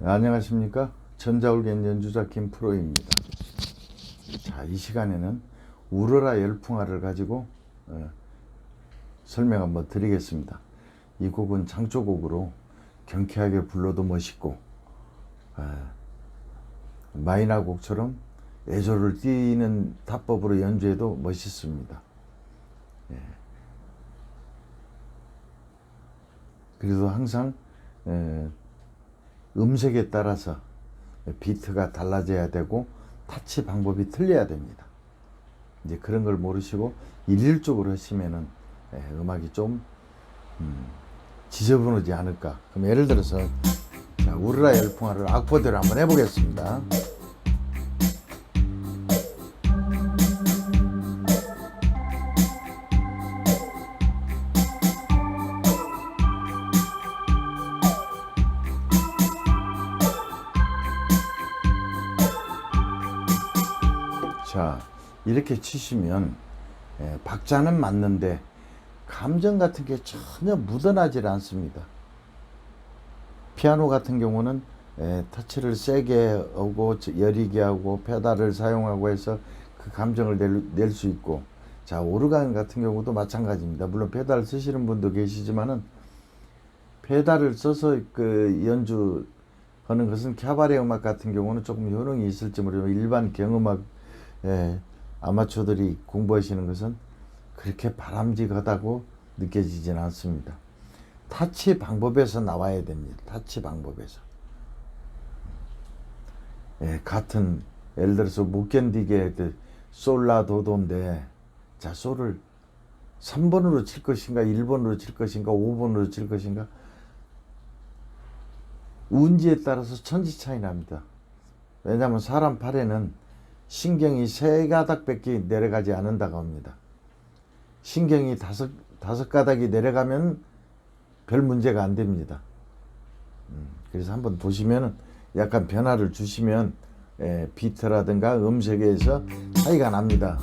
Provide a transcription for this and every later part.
안녕하십니까? 전자올겐 연주자 김프로입니다. 자 이 시간에는 우러라 열풍화를 가지고 어, 설명 한번 드리겠습니다. 이 곡은 장조곡으로 경쾌하게 불러도 멋있고 어, 마이너 곡처럼 애조를 띄는 타법으로 연주해도 멋있습니다. 예. 그래도 항상 에, 음색에 따라서 비트가 달라져야 되고 타치 방법이 틀려야 됩니다. 이제 그런 걸 모르시고 일률적으로 하시면은 예, 음악이 좀 음, 지저분하지 않을까. 그럼 예를 들어서 자, 우르라 열풍화를 악보대로 한번 해보겠습니다. 자 이렇게 치시면 예, 박자는 맞는데 감정 같은 게 전혀 묻어나질 않습니다. 피아노 같은 경우는 예, 터치를 세게 하고 여리게 하고 페달을 사용하고 해서 그 감정을 낼 수 있고 자 오르간 같은 경우도 마찬가지입니다. 물론 페달 쓰시는 분도 계시지만은 페달을 써서 그 연주하는 것은 캬바레 음악 같은 경우는 조금 효능이 있을지 모르지만 일반 경음악 예, 아마추어들이 공부하시는 것은 그렇게 바람직하다고 느껴지지는 않습니다. 타치 방법에서 나와야 됩니다. 타치 방법에서. 예, 같은 예를 들어서 못 견디게 그 솔라도도인데 자 솔을 3번으로 칠 것인가 1번으로 칠 것인가 5번으로 칠 것인가 운지에 따라서 천지 차이 납니다. 왜냐하면 사람 팔에는 신경이 세 가닥밖에 내려가지 않는다고 합니다. 신경이 다섯 다섯 가닥이 내려가면 별 문제가 안 됩니다. 음, 그래서 한번 보시면은 약간 변화를 주시면 예, 비트라든가 음색에서 차이가 납니다.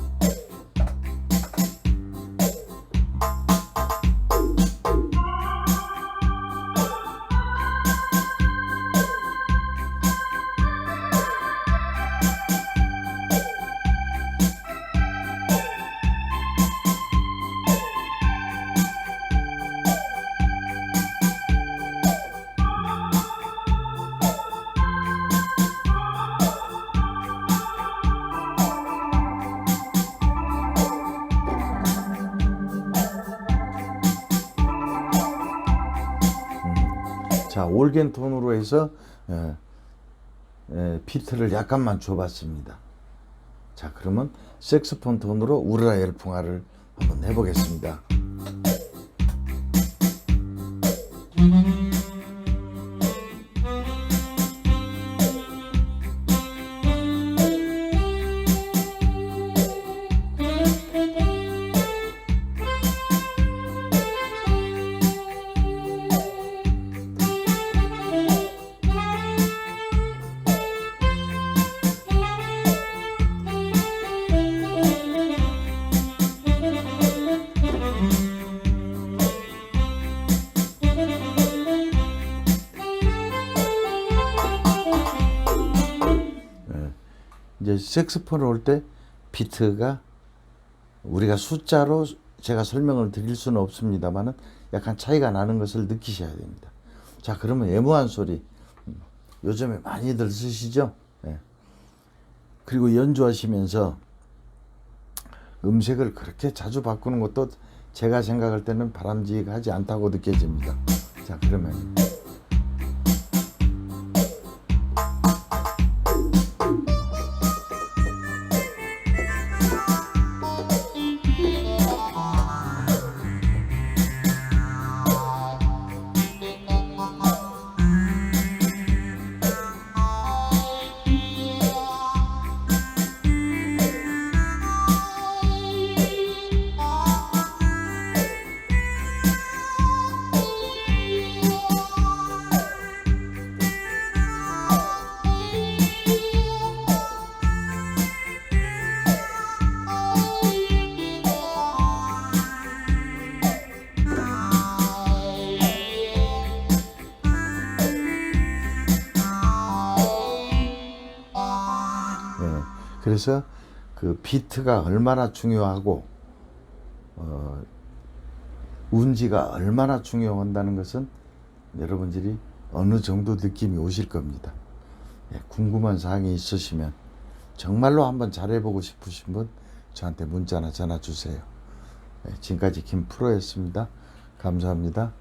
올겐 톤으로 해서 예, 예, 비트를 약간만 줘봤습니다. 자 그러면 색스폰 톤으로 우르라 열풍화를 한번 해보겠습니다. 이제 색스폰을 올때 비트가 우리가 숫자로 제가 설명을 드릴 수는 없습니다만은 약간 차이가 나는 것을 느끼셔야 됩니다. 자, 그러면 애무한 소리 음, 요즘에 많이들 쓰시죠? 예. 그리고 연주하시면서 음색을 그렇게 자주 바꾸는 것도 제가 생각할 때는 바람직하지 않다고 느껴집니다. 자, 그러면 그래서 그 비트가 얼마나 중요하고 어, 운지가 얼마나 중요한다는 것은 여러분들이 어느 정도 느낌이 오실 겁니다. 예, 궁금한 사항이 있으시면 정말로 한번 잘해보고 싶으신 분 저한테 문자나 전화 주세요. 예, 지금까지 김프로였습니다. 감사합니다.